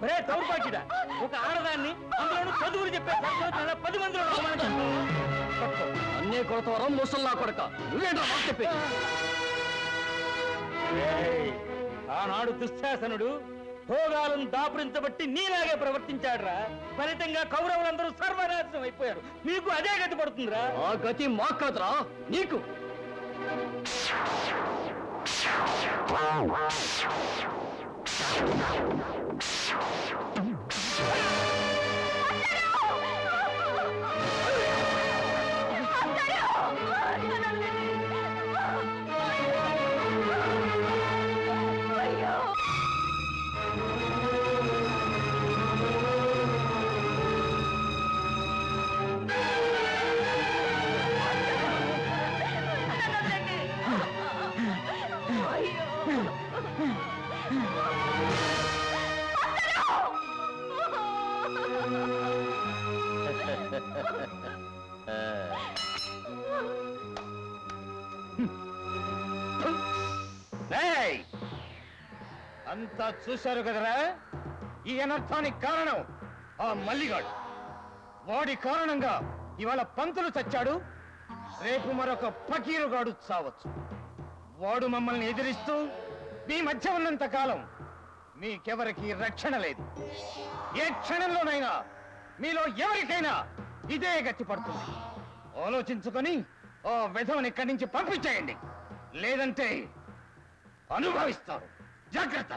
మరే తౌరుపాకిడా ఒక ఆడదాన్ని అందులోనూ చదువులు చెప్పే సరస్వతి పది మందిలో. అన్నే కొడతావరం ముసల్లా కొడక. నువ్వేంటో ఏయ్, ఆనాడు దుశ్శాసనుడు భోగాలను దాపురించబట్టి నీలాగే ప్రవర్తించాడురా. ఫలితంగా కౌరవులందరూ సర్వనాశనం అయిపోయారు. నీకు అదే గతి పడుతుందిరా. ఆ గతి మా కాదురా నీకు. Wow. అంతా చూశారు కదరా? ఈ అనర్థానికి కారణం ఆ మల్లిగాడు. వాడి కారణంగా ఇవాళ పంతులు చచ్చాడు. రేపు మరొక పకీరుగాడు చావచ్చు. వాడు మమ్మల్ని ఎదిరిస్తూ మీ మధ్య ఉన్నంత కాలం మీకెవరికి రక్షణ లేదు. ఏ క్షణంలోనైనా మీలో ఎవరికైనా ఇదే గట్టి పడుతుంది. ఆలోచించుకొని ఓ విధవని ఇక్కడి నుంచి పంపించేయండి. లేదంటే అనుభవిస్తారు. జాగ్రత్త.